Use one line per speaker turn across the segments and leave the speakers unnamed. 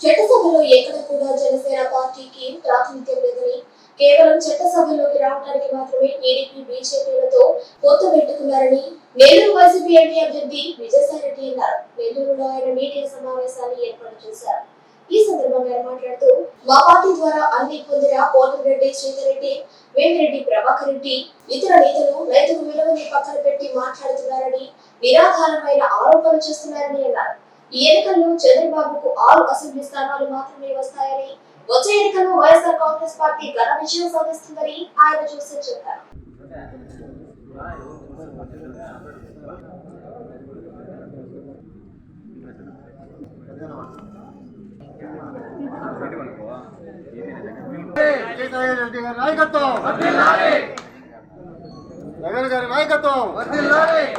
చట్టసభలో ఎక్కడ కూడా జనసేన పార్టీకి ప్రాతినిధ్యం లేదని కేవలం చట్టసభలోకి రావడానికి మాత్రమే టీడీపీ బీజేపీలతో పొత్తు పెట్టుకున్నారని నెల్లూరు వైసీపీ ఎంపీ అభ్యర్థి విజయసాయిరెడ్డి అన్నారు. నెల్లూరులో ఆయన మీడియా సమావేశాన్ని ఏర్పాటు చేశారు. ఈ సందర్భంగా మాట్లాడుతూ మా పార్టీ ద్వారా అన్ని పొందిన పోలంరెడ్డి శ్రీధరెడ్డి వేమిరెడ్డి ప్రభాకర్ రెడ్డి ఇతర నేతలు రైతుకు విలువని పక్కన పెట్టి మాట్లాడుతున్నారని నిరాధారమైన ఆరోపణలు చేస్తున్నారని అన్నారు. ఈ ఎన్నికల్లో చంద్రబాబుకు ఆరు అసెంబ్లీ స్థానాలు మాత్రమే వస్తాయని వచ్చే ఎన్నికల్లో వైఎస్ఆర్ కాంగ్రెస్ పార్టీ ఘన విజయం సాధిస్తుందని ఆయన చూసి చెప్పారు.
గారి నాయకత్వం. జగన్ గారి నాయకత్వం.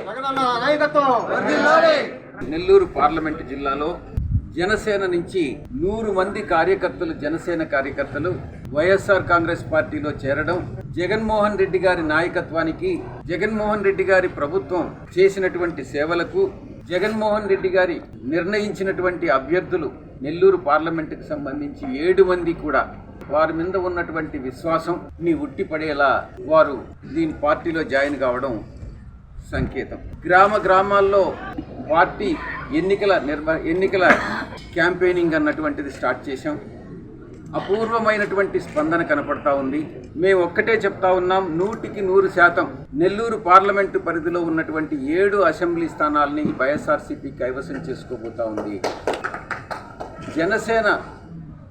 జగనన్న నాయకత్వం.
నెల్లూరు పార్లమెంటు జిల్లాలో జనసేన నుంచి నూరు మంది కార్యకర్తలు జనసేన కార్యకర్తలు వైఎస్ఆర్ కాంగ్రెస్ పార్టీలో చేరడం జగన్మోహన్ రెడ్డి గారి నాయకత్వానికి జగన్మోహన్ రెడ్డి గారి ప్రభుత్వం చేసినటువంటి సేవలకు జగన్మోహన్ రెడ్డి గారి నిర్ణయించినటువంటి అభ్యర్థులు నెల్లూరు పార్లమెంటుకు సంబంధించి ఏడు మంది కూడా. వారి మీద ఉన్నటువంటి విశ్వాసం ని ఉట్టిపడేలా వారు దీని పార్టీలో జాయిన్ కావడం సంకేతం. గ్రామ గ్రామాల్లో పార్టీ ఎన్నికల నిర్వ ఎన్నికల క్యాంపెయినింగ్ అన్నటువంటిది స్టార్ట్ చేశాం. అపూర్వమైనటువంటి స్పందన కనపడతా ఉంది. మేము ఒక్కటే చెప్తా ఉన్నాం నూటికి నూరు శాతం నెల్లూరు పార్లమెంటు పరిధిలో ఉన్నటువంటి ఏడు అసెంబ్లీ స్థానాల్ని వైఎస్ఆర్సీపీ కైవసం చేసుకోబోతా ఉంది. జనసేన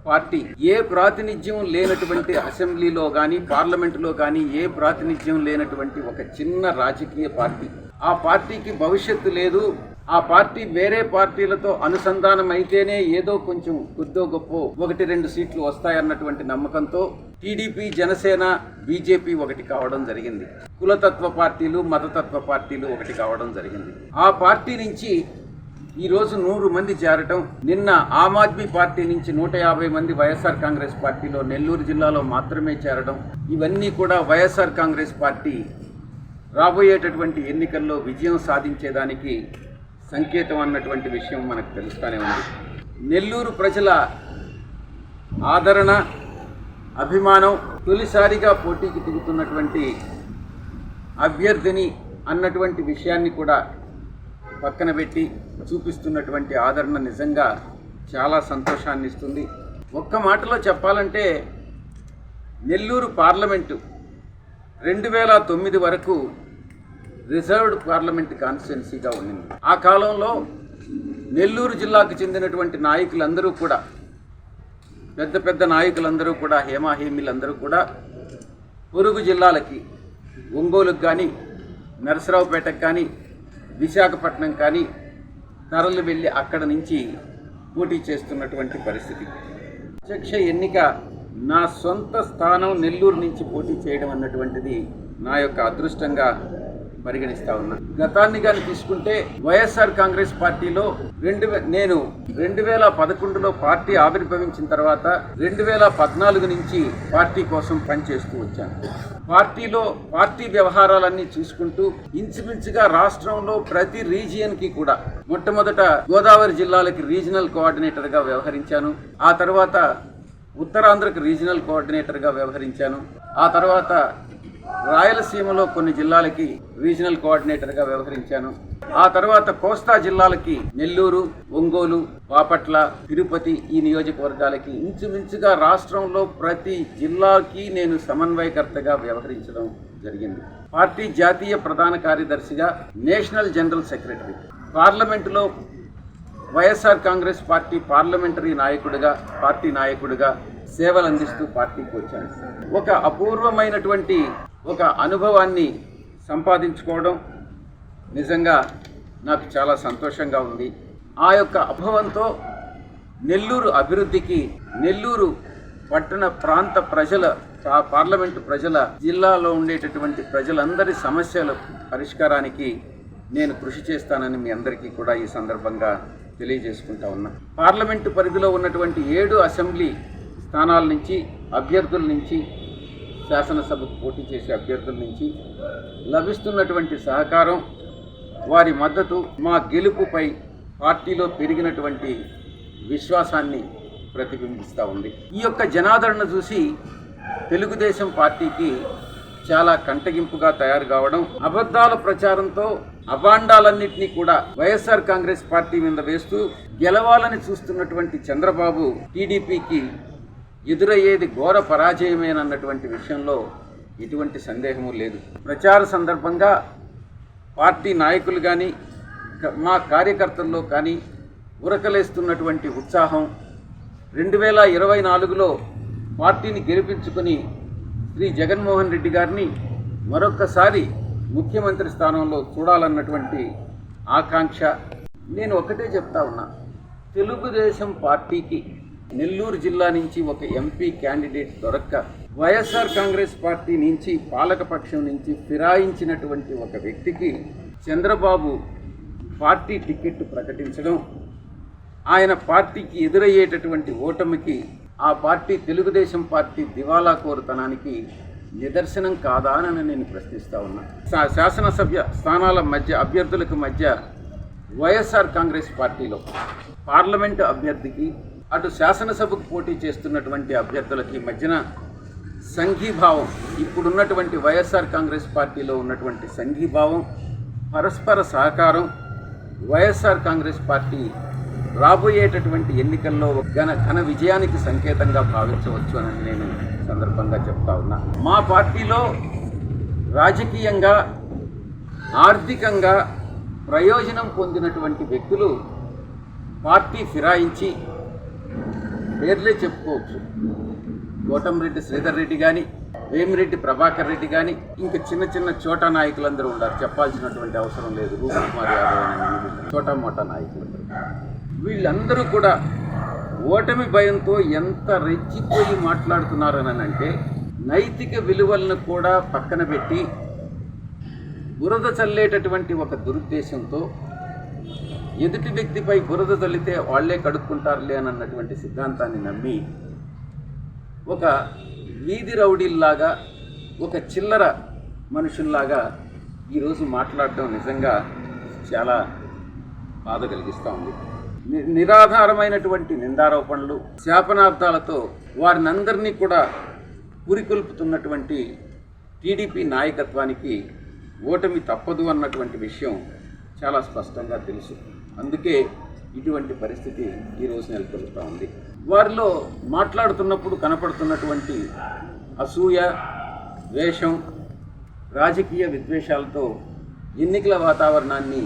పార్టీ ఏ ప్రాతినిధ్యం లేనటువంటి అసెంబ్లీలో కానీ పార్లమెంటులో కానీ ఏ ప్రాతినిధ్యం లేనటువంటి ఒక చిన్న రాజకీయ పార్టీ ఆ పార్టీకి భవిష్యత్తు లేదు. ఆ పార్టీ వేరే పార్టీలతో అనుసంధానం అయితేనే ఏదో కొంచెం కొద్దో గొప్ప ఒకటి రెండు సీట్లు వస్తాయన్నటువంటి నమ్మకంతో టీడీపీ జనసేన బీజేపీ ఒకటి కావడం జరిగింది. కులతత్వ పార్టీలు మతతత్వ పార్టీలు ఒకటి కావడం జరిగింది. ఆ పార్టీ నుంచి ఈరోజు నూరు మంది చేరటం నిన్న ఆమ్ ఆద్మీ పార్టీ నుంచి నూట యాభై మంది వైఎస్ఆర్ కాంగ్రెస్ పార్టీలో నెల్లూరు జిల్లాలో మాత్రమే చేరడం ఇవన్నీ కూడా వైఎస్ఆర్ కాంగ్రెస్ పార్టీ రాబోయేటటువంటి ఎన్నికల్లో విజయం సాధించేదానికి సంకేతం అన్నటువంటి విషయం మనకు తెలుస్తూనే ఉంది. నెల్లూరు ప్రజల ఆదరణ అభిమానం తొలిసారిగా పోటీకి దిగుతున్నటువంటి అభ్యర్థిని అన్నటువంటి విషయాన్ని కూడా పక్కన పెట్టి చూపిస్తున్నటువంటి ఆదరణ నిజంగా చాలా సంతోషాన్ని ఇస్తుంది. ఒక్క మాటలో చెప్పాలంటే నెల్లూరు పార్లమెంటు రెండు వేల తొమ్మిది వరకు రిజర్వ్డ్ పార్లమెంట్ కాన్స్టిట్యున్సీగా ఉండింది ఆ కాలంలో నెల్లూరు జిల్లాకు చెందినటువంటి నాయకులందరూ కూడా పెద్ద పెద్ద నాయకులందరూ కూడా హేమాహేమీలందరూ కూడా పొరుగు జిల్లాలకి ఒంగోలుకు కానీ నరసరావుపేటకు కానీ విశాఖపట్నం కానీ తరలి వెళ్ళి అక్కడ నుంచి పోటీ చేస్తున్నటువంటి పరిస్థితి. అధ్యక్ష ఎన్నిక నా సొంత స్థానం నెల్లూరు నుంచి పోటీ చేయడం అన్నటువంటిది నా యొక్క అదృష్టంగా పరిగణిస్తా ఉన్నా. గతాన్ని కానీ తీసుకుంటే వైఎస్ఆర్ కాంగ్రెస్ పార్టీలో రెండు వే- నేను రెండు వేల పదకొండులో పార్టీ ఆవిర్భవించిన తర్వాత రెండు వేల పద్నాలుగు నుంచి పార్టీ కోసం పనిచేస్తూ వచ్చాను. పార్టీలో పార్టీ వ్యవహారాలన్నీ చూసుకుంటూ ఇంచుమించుగా రాష్ట్రంలో ప్రతి రీజియన్కి కూడా మొట్టమొదట గోదావరి జిల్లాలకి రీజనల్ కోఆర్డినేటర్గా వ్యవహరించాను. ఆ తర్వాత ఉత్తరాంధ్రకు రీజనల్ కోఆర్డినేటర్గా వ్యవహరించాను. ఆ తర్వాత రాయలసీమలో కొన్ని జిల్లాలకి రీజనల్ కోఆర్డినేటర్గా వ్యవహరించాను. ఆ తర్వాత కోస్తా జిల్లాలకి నెల్లూరు ఒంగోలు బాపట్ల తిరుపతి ఈ నియోజకవర్గాలకి ఇంచుమించుగా రాష్ట్రంలో ప్రతి జిల్లాకి నేను సమన్వయకర్తగా వ్యవహరించడం జరిగింది. పార్టీ జాతీయ ప్రధాన కార్యదర్శిగా నేషనల్ జనరల్ సెక్రటరీ. పార్లమెంటులో వైఎస్ఆర్ కాంగ్రెస్ పార్టీ పార్లమెంటరీ నాయకుడిగా పార్టీ నాయకుడిగా సేవలు అందిస్తూ పార్టీకి వచ్చాను. ఒక అపూర్వమైనటువంటి ఒక అనుభవాన్ని సంపాదించుకోవడం నిజంగా నాకు చాలా సంతోషంగా ఉంది. ఆ యొక్క అనుభవంతో నెల్లూరు అభివృద్ధికి నెల్లూరు పట్టణ ప్రాంత ప్రజల పా- పార్లమెంటు ప్రజల జిల్లాలో ఉండేటటువంటి ప్రజలందరి సమస్యల పరిష్కారానికి నేను కృషి చేస్తానని మీ అందరికీ కూడా ఈ సందర్భంగా తెలియజేసుకుంటా ఉన్నా. పార్లమెంటు పరిధిలో ఉన్నటువంటి ఏడు అసెంబ్లీ స్థానాల నుంచి అభ్యర్థుల నుంచి శాసనసభకు పోటీ చేసే అభ్యర్థుల నుంచి లభిస్తున్నటువంటి సహకారం వారి మద్దతు మా గెలుపుపై పార్టీలో పెరిగినటువంటి విశ్వాసాన్ని ప్రతిబింబిస్తూ ఉంది. ఈ యొక్క జనాదరణ చూసి తెలుగుదేశం పార్టీకి చాలా కంటగింపుగా తయారు కావడం అబద్ధాల ప్రచారంతో అభాండాలన్నింటినీ కూడా వైఎస్ఆర్ కాంగ్రెస్ పార్టీ మీద వేస్తూ గెలవాలని చూస్తున్నటువంటి చంద్రబాబు టీడీపీకి ఎదురయ్యేది ఘోర పరాజయమేనన్నటువంటి విషయంలో ఎటువంటి సందేహము లేదు. ప్రచార సందర్భంగా పార్టీ నాయకులు కానీ మా కార్యకర్తల్లో కానీ ఉరకలేస్తున్నటువంటి ఉత్సాహం రెండు వేల ఇరవై నాలుగులో పార్టీని గెలిపించుకుని శ్రీ జగన్మోహన్ రెడ్డి గారిని మరొక్కసారి ముఖ్యమంత్రి స్థానంలో చూడాలన్నటువంటి ఆకాంక్ష. నేను ఒకటే చెప్తా ఉన్నా తెలుగుదేశం పార్టీకి నెల్లూరు జిల్లా నుంచి ఒక ఎంపీ క్యాండిడేట్ దొరక్క వైఎస్ఆర్ కాంగ్రెస్ పార్టీ నుంచి పాలకపక్షం నుంచి ఫిరాయించినటువంటి ఒక వ్యక్తికి చంద్రబాబు పార్టీ టికెట్ ప్రకటించడం ఆయన పార్టీకి ఎదురయ్యేటటువంటి ఓటమికి ఆ పార్టీ తెలుగుదేశం పార్టీ దివాలా కోరుతనానికి నిదర్శనం కాదా అని నేను ప్రశ్నిస్తా ఉన్నా. శా- శాసనసభ్య స్థానాల మధ్య అభ్యర్థులకు మధ్య వైఎస్ఆర్ కాంగ్రెస్ పార్టీలో పార్లమెంటు అభ్యర్థికి అటు శాసనసభకు పోటీ చేస్తున్నటువంటి అభ్యర్థులకి మధ్యన సంఘీభావం ఇప్పుడున్నటువంటి వైఎస్ఆర్ కాంగ్రెస్ పార్టీలో ఉన్నటువంటి సంఘీభావం పరస్పర సహకారం వైఎస్ఆర్ కాంగ్రెస్ పార్టీ రాబోయేటటువంటి ఎన్నికల్లో ఒక ఘన ఘన విజయానికి సంకేతంగా భావించవచ్చు అని నేను సందర్భంగా చెప్తా ఉన్నా. మా పార్టీలో రాజకీయంగా ఆర్థికంగా ప్రయోజనం పొందినటువంటి వ్యక్తులు పార్టీ ఫిరాయించి పేర్లే చెప్పుకోవచ్చు. కోటంరెడ్డి శ్రీధర్ రెడ్డి కానీ వేమిరెడ్డి ప్రభాకర్ రెడ్డి కానీ ఇంకా చిన్న చిన్న చోటా నాయకులందరూ ఉన్నారు చెప్పాల్సినటువంటి అవసరం లేదు. రూప్ కుమార్ యాదవ్ చోటా మోటా నాయకులందరూ. వీళ్ళందరూ కూడా ఓటమి భయంతో ఎంత రెచ్చిపోయి మాట్లాడుతున్నారని అంటే నైతిక విలువలను కూడా పక్కన పెట్టి బురద చల్లేటటువంటి ఒక దురుద్దేశంతో ఎదుటి వ్యక్తిపై బురద తల్లితే వాళ్ళే కడుక్కుంటారులే అని అన్నటువంటి సిద్ధాంతాన్ని నమ్మి ఒక వీధి రౌడీల్లాగా ఒక చిల్లర మనుషుల్లాగా ఈరోజు మాట్లాడడం నిజంగా చాలా బాధ కలిగిస్తూ ఉంది. ని- నిరాధారమైనటువంటి నిందారోపణలు శాపనార్థాలతో వారిని అందరినీ కూడా పురికొల్పుతున్నటువంటి టీడీపీ నాయకత్వానికి ఓటమి తప్పదు అన్నటువంటి విషయం చాలా స్పష్టంగా తెలుసు. అందుకే ఇటువంటి పరిస్థితి ఈరోజు నెలకొల్పుతూ ఉంది. వారిలో మాట్లాడుతున్నప్పుడు కనపడుతున్నటువంటి అసూయ ద్వేషం రాజకీయ విద్వేషాలతో ఎన్నికల వాతావరణాన్ని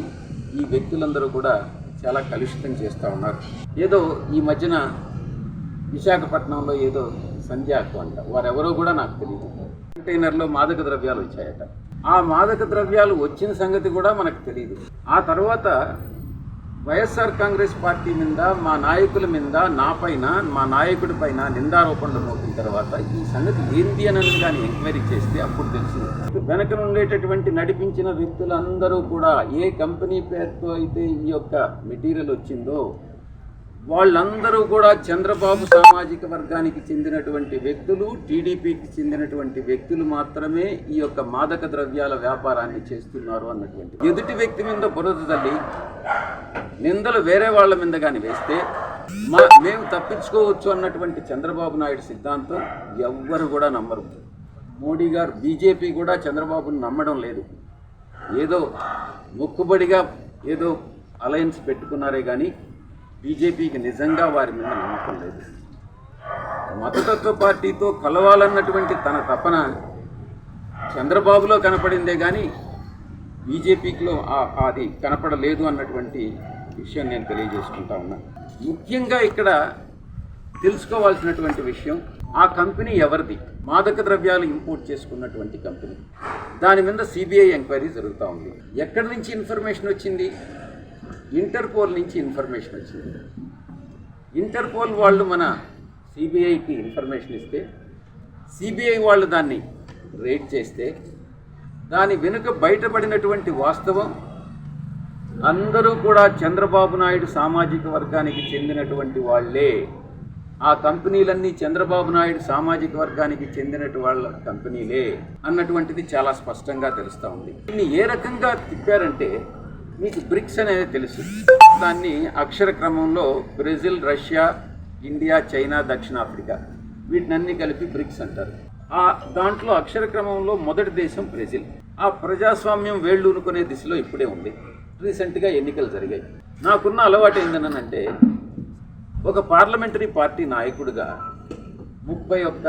ఈ వ్యక్తులందరూ కూడా చాలా కలుషితం చేస్తూ ఉన్నారు. ఏదో ఈ మధ్యన విశాఖపట్నంలో ఏదో సంధ్యాకు అంట. వారెవరో కూడా నాకు తెలియదు కంటైనర్లో మాదక ద్రవ్యాలు వచ్చాయట. ఆ మాదక ద్రవ్యాలు వచ్చిన సంగతి కూడా మనకు తెలియదు ఆ తర్వాత వైఎస్ఆర్ కాంగ్రెస్ పార్టీ మీద మా నాయకుల మీద నా పైన మా నాయకుడి పైన నిందారోపణలు మోపిన తర్వాత ఈ సంగతి ఏంది అని కానీ ఎంక్వైరీ చేస్తే అప్పుడు తెలిసింది వెనక ఉండేటటువంటి నడిపించిన వ్యక్తులందరూ కూడా ఏ కంపెనీ పేరుతో అయితే ఈ యొక్క మెటీరియల్ వచ్చిందో వాళ్ళందరూ కూడా చంద్రబాబు సామాజిక వర్గానికి చెందినటువంటి వ్యక్తులు టీడీపీకి చెందినటువంటి వ్యక్తులు మాత్రమే ఈ యొక్క మాదక ద్రవ్యాల వ్యాపారాన్ని చేస్తున్నారు అన్నటువంటి. ఎదుటి వ్యక్తి మీద బురద తల్లి నిందలు వేరే వాళ్ళ మీద కానీ వేస్తే మా మేము తప్పించుకోవచ్చు అన్నటువంటి చంద్రబాబు నాయుడు సిద్ధాంతం ఎవ్వరు కూడా నమ్మరు. మోడీ గారు బీజేపీ కూడా చంద్రబాబును నమ్మడం లేదు. ఏదో మొక్కుబడిగా ఏదో అలయన్స్ పెట్టుకున్నారే కానీ బీజేపీకి నిజంగా వారి మీద నమ్మకం లేదు. మతతత్వ పార్టీతో కలవాలన్నటువంటి తన తపన చంద్రబాబులో కనపడిందే కానీ బీజేపీకిలో ఆ- అది కనపడలేదు అన్నటువంటి విషయం నేను తెలియజేసుకుంటా ఉన్నా. ముఖ్యంగా ఇక్కడ తెలుసుకోవాల్సినటువంటి విషయం ఆ కంపెనీ ఎవరిది? మాదక ద్రవ్యాలు ఇంపోర్ట్ చేసుకున్నటువంటి కంపెనీ. దాని మీద సిబిఐ ఎంక్వైరీ జరుగుతూ ఉంది. ఎక్కడి నుంచి ఇన్ఫర్మేషన్ వచ్చింది? ఇంటర్పోల్ నుంచి ఇన్ఫర్మేషన్ వచ్చింది. ఇంటర్పోల్ వాళ్ళు మన సిబిఐకి ఇన్ఫర్మేషన్ ఇస్తే సిబిఐ వాళ్ళు దాన్ని రేట్ చేస్తే దాని వెనుక బయటపడినటువంటి వాస్తవం అందరూ కూడా చంద్రబాబు నాయుడు సామాజిక వర్గానికి చెందినటువంటి వాళ్ళే. ఆ కంపెనీలన్నీ చంద్రబాబు నాయుడు సామాజిక వర్గానికి చెందినటు వాళ్ళ కంపెనీలే అన్నటువంటిది చాలా స్పష్టంగా తెలుస్తూ ఉంది. దీన్ని ఏ రకంగా తిప్పారంటే మీకు బ్రిక్స్ అనేది తెలుసు. దాన్ని అక్షర క్రమంలో బ్రెజిల్ రష్యా ఇండియా చైనా దక్షిణాఫ్రికా వీటినన్నీ కలిపి బ్రిక్స్ అంటారు. ఆ దాంట్లో అక్షర క్రమంలో మొదటి దేశం బ్రెజిల్. ఆ ప్రజాస్వామ్యం వేళ్ళూనుకునే దిశలో ఇప్పుడే ఉంది. రీసెంట్గా ఎన్నికలు జరిగాయి. నాకున్న అలవాటు ఏంటనంటే ఒక పార్లమెంటరీ పార్టీ నాయకుడిగా ముప్పై ఒక్క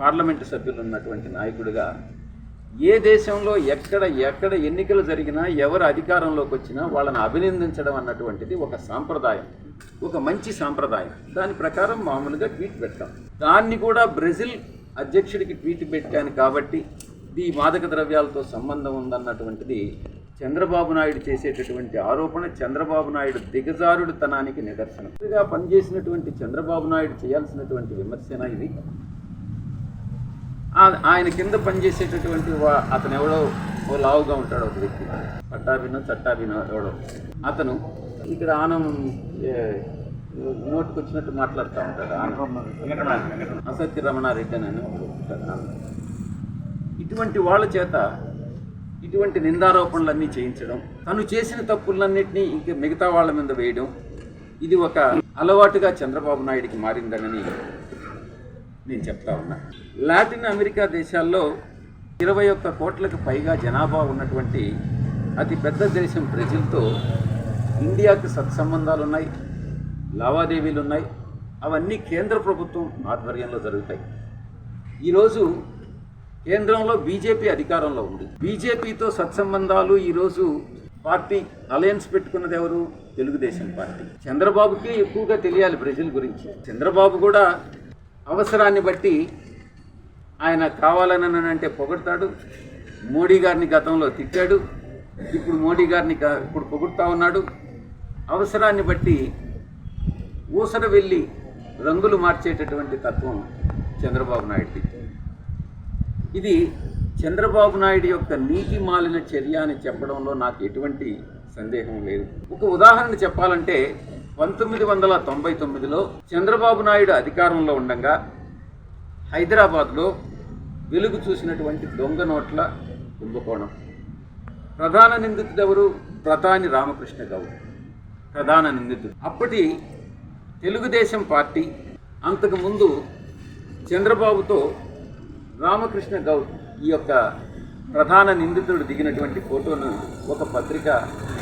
పార్లమెంటు సభ్యులు ఉన్నటువంటి నాయకుడిగా ఏ దేశంలో ఎక్కడ ఎక్కడ ఎన్నికలు జరిగినా ఎవరు అధికారంలోకి వచ్చినా వాళ్ళని అభినందించడం అన్నటువంటిది ఒక సాంప్రదాయం ఒక మంచి సాంప్రదాయం. దాని ప్రకారం మామూలుగా ట్వీట్ పెట్టాం దాన్ని కూడా బ్రెజిల్ అధ్యక్షుడికి ట్వీట్ పెట్టాను కాబట్టి ఈ మాదక ద్రవ్యాలతో సంబంధం ఉందన్నటువంటిది చంద్రబాబు నాయుడు చేసేటటువంటి ఆరోపణ చంద్రబాబు నాయుడు దిగజారుడుతనానికి నిదర్శనం. పనిచేసినటువంటి చంద్రబాబు నాయుడు చేయాల్సినటువంటి విమర్శన ఇది. ఆయన కింద పనిచేసేటటువంటి వా- అతను ఎవడో ఓ లావుగా ఉంటాడు ఒక వ్యక్తి. పట్టాభినో చట్టాభినో ఎవడో. అతను ఇక్కడ ఆనం ఏ, నోటికి వచ్చినట్టు మాట్లాడుతూ ఉంటాడు. అసత్య రమణారెడ్డి అని ఇటువంటి వాళ్ళ చేత ఇటువంటి నిందారోపణలన్నీ చేయించడం తను చేసిన తప్పులన్నింటినీ ఇంక మిగతా వాళ్ళ మీద వేయడం ఇది ఒక అలవాటుగా చంద్రబాబు నాయుడికి మారిందనని నేను చెప్తా ఉన్నా. లాటిన్ అమెరికా దేశాల్లో ఇరవై ఒక్క కోట్లకు పైగా జనాభా ఉన్నటువంటి అతి పెద్ద దేశం బ్రెజిల్తో ఇండియాకి సత్సంబంధాలు ఉన్నాయి లావాదేవీలు ఉన్నాయి అవన్నీ కేంద్ర ప్రభుత్వం ఆధ్వర్యంలో జరుగుతాయి. ఈరోజు కేంద్రంలో బీజేపీ అధికారంలో ఉంది. బీజేపీతో సత్సంబంధాలు ఈరోజు పార్టీ అలయన్స్ పెట్టుకున్నది ఎవరు? తెలుగుదేశం పార్టీ. చంద్రబాబుకే ఎక్కువగా తెలియాలి బ్రెజిల్ గురించి. చంద్రబాబు కూడా అవసరాన్ని బట్టి ఆయన కావాలని అంటే పొగడతాడు. మోడీ గారిని గతంలో తిట్టాడు. ఇప్పుడు మోడీ గారిని ఇప్పుడు పొగుడుతా ఉన్నాడు. అవసరాన్ని బట్టి ఊసర వెళ్ళి రంగులు మార్చేటటువంటి తత్వం చంద్రబాబు నాయుడిది. ఇది చంద్రబాబు నాయుడు యొక్క నీతి మాలిన చర్య అని చెప్పడంలో నాకు ఎటువంటి సందేహం లేదు. ఒక ఉదాహరణ చెప్పాలంటే పంతొమ్మిది వందల తొంభై తొమ్మిదిలో చంద్రబాబు నాయుడు అధికారంలో ఉండగా హైదరాబాద్లో వెలుగు చూసినటువంటి దొంగ నోట్ల కుంభకోణం. ప్రధాన నిందితుడు ఎవరు? ప్రధాని రామకృష్ణ గౌడ్. ప్రధాన నిందితుడు. అప్పటి తెలుగుదేశం పార్టీ అంతకుముందు చంద్రబాబుతో రామకృష్ణ గౌడ్ ఈ యొక్క ప్రధాన నిందితుడు దిగినటువంటి ఫోటోను ఒక పత్రిక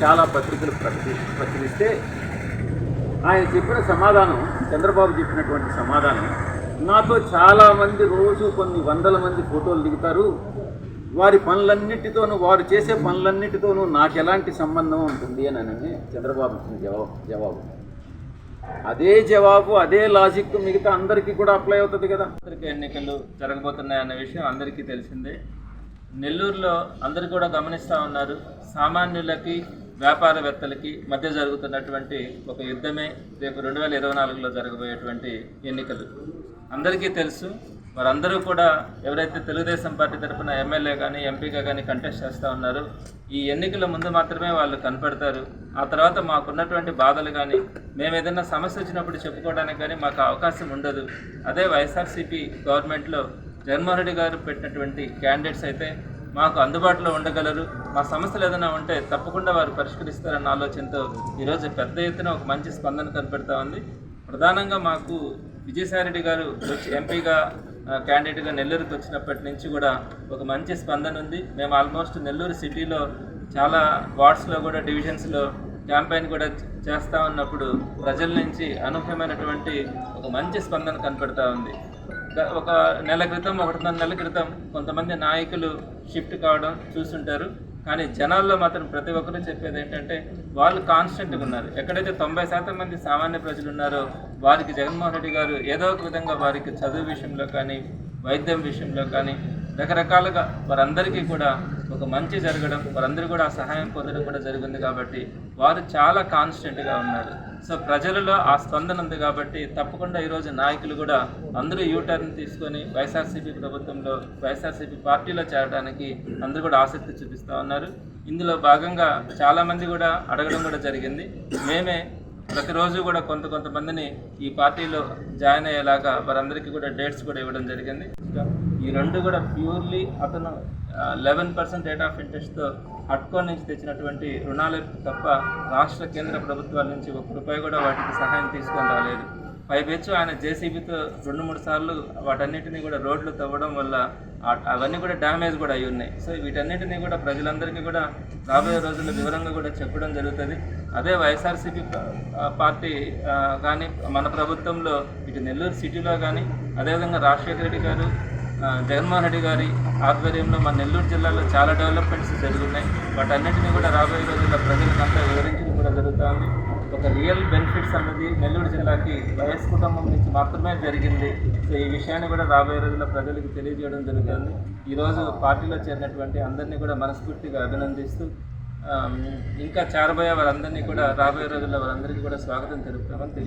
చాలా పత్రికలు ప్రకటి ప్రచురిస్తే ఆయన చెప్పిన సమాధానం చంద్రబాబు చెప్పినటువంటి సమాధానం. నాతో చాలామంది రోజు కొన్ని వందల మంది ఫోటోలు దిగుతారు. వారి పనులన్నిటితోనూ వారు చేసే పనులన్నిటితోనూ నాకు ఎలాంటి సంబంధం ఉంటుంది అని అని చంద్రబాబు ఇచ్చిన జవాబు జవాబు. అదే జవాబు అదే లాజిక్ మిగతా అందరికీ కూడా అప్లై అవుతుంది కదా.
అందరికీ ఎన్నికలు జరగబోతున్నాయి అన్న విషయం అందరికీ తెలిసిందే. నెల్లూరులో అందరు కూడా గమనిస్తూ ఉన్నారు. సామాన్యులకి వ్యాపారవేత్తలకి మధ్య జరుగుతున్నటువంటి ఒక యుద్ధమే రేపు రెండు వేల ఇరవై నాలుగులో జరగబోయేటువంటి ఎన్నికలు. అందరికీ తెలుసు వారందరూ కూడా ఎవరైతే తెలుగుదేశం పార్టీ తరఫున ఎమ్మెల్యే కానీ ఎంపీగా కానీ కంటెస్ట్ చేస్తూ ఉన్నారో ఈ ఎన్నికల ముందు మాత్రమే వాళ్ళు కనపడతారు. ఆ తర్వాత మాకున్నటువంటి బాధలు కానీ మేము ఏదైనా సమస్య వచ్చినప్పుడు చెప్పుకోవడానికి కానీ మాకు అవకాశం ఉండదు. అదే వైఎస్ఆర్సీపీ గవర్నమెంట్లో జగన్మోహన్ రెడ్డి గారు పెట్టినటువంటి క్యాండిడేట్స్ అయితే మాకు అందుబాటులో ఉండగలరు. మా సమస్యలు ఏదైనా ఉంటే తప్పకుండా వారు పరిష్కరిస్తారన్న ఆలోచనతో ఈరోజు పెద్ద ఎత్తున ఒక మంచి స్పందన కనపెడతా ఉంది. ప్రధానంగా మాకు విజయసాయిరెడ్డి గారు వచ్చి ఎంపీగా క్యాండిడేట్గా నెల్లూరుకి వచ్చినప్పటి నుంచి కూడా ఒక మంచి స్పందన ఉంది. మేము ఆల్మోస్ట్ నెల్లూరు సిటీలో చాలా వార్డ్స్లో కూడా డివిజన్స్లో క్యాంపెయిన్ కూడా చేస్తూ ఉన్నప్పుడు ప్రజల నుంచి అనూహ్యమైనటువంటి ఒక మంచి స్పందన కనపడతా ఉంది. ఒక నెల క్రితం ఒకటిన్నర నెల క్రితం కొంతమంది నాయకులు షిఫ్ట్ కావడం చూస్తుంటారు. కానీ జనాల్లో మాత్రం ప్రతి ఒక్కరూ చెప్పేది ఏంటంటే వాళ్ళు కాన్స్టెంట్గా ఉన్నారు. ఎక్కడైతే తొంభై శాతం మంది సామాన్య ప్రజలు ఉన్నారో వారికి జగన్మోహన్ రెడ్డి గారు ఏదో ఒక విధంగా వారికి చదువు విషయంలో కానీ వైద్యం విషయంలో కానీ రకరకాలుగా వారందరికీ కూడా ఒక మంచి జరగడం వారందరూ కూడా సహాయం పొందడం కూడా జరిగింది కాబట్టి వారు చాలా కాన్స్టెంట్గా ఉన్నారు. సో ప్రజలలో ఆ స్పందన ఉంది కాబట్టి తప్పకుండా ఈరోజు నాయకులు కూడా అందరూ యూటర్న్ తీసుకొని వైఎస్ఆర్సీపీ ప్రభుత్వంలో వైఎస్ఆర్సీపీ పార్టీలో చేరడానికి అందరూ కూడా ఆసక్తి చూపిస్తూ ఉన్నారు. ఇందులో భాగంగా చాలామంది కూడా అడగడం కూడా జరిగింది. మేమే ప్రతిరోజు కూడా కొంత కొంతమందిని ఈ పార్టీలో జాయిన్ అయ్యేలాగా వారందరికీ కూడా డేట్స్ కూడా ఇవ్వడం జరిగింది. ఈ రెండు కూడా ప్యూర్లీ అతను లెవెన్ పర్సెంట్ రేట్ ఆఫ్ ఇంట్రెస్ట్తో హట్కో నుంచి తెచ్చినటువంటి రుణాలు తప్ప రాష్ట్ర కేంద్ర ప్రభుత్వాల నుంచి ఒక్క రూపాయి కూడా వాటికి సహాయం తీసుకొని రాలేదు. పైపెచ్చు ఆయన జేసీబీతో రెండు మూడు సార్లు వాటన్నిటిని కూడా రోడ్లు తవ్వడం వల్ల అవన్నీ కూడా డ్యామేజ్ కూడా అయి ఉన్నాయి. సో వీటన్నిటిని కూడా ప్రజలందరికీ కూడా రాబోయే రోజుల్లో వివరంగా కూడా చెప్పడం జరుగుతుంది. అదే వైఎస్ఆర్సీపీ పార్టీ కానీ మన ప్రభుత్వంలో ఇటు నెల్లూరు సిటీలో కానీ అదేవిధంగా రాజశేఖర రెడ్డి గారు జగన్మోహన్ రెడ్డి గారి ఆధ్వర్యంలో మన నెల్లూరు జిల్లాలో చాలా డెవలప్మెంట్స్ జరుగుతున్నాయి. వాటన్నిటిని కూడా రాబోయే రోజుల్లో ప్రజలకంతా వివరించడం కూడా జరుగుతుంది. ఒక రియల్ బెనిఫిట్స్ అన్నది నెల్లూరు జిల్లాకి వైఎస్ కుటుంబం నుంచి మాత్రమే జరిగింది. సో ఈ విషయాన్ని కూడా రాబోయే రోజుల్లో ప్రజలకు తెలియజేయడం జరుగుతుంది. ఈరోజు పార్టీలో చేరినటువంటి అందరినీ కూడా మనస్ఫూర్తిగా అభినందిస్తూ ఇంకా చేరబోయే వారందరినీ కూడా రాబోయే రోజుల్లో వారందరికీ కూడా స్వాగతం తెలుపుతామని తెలియదు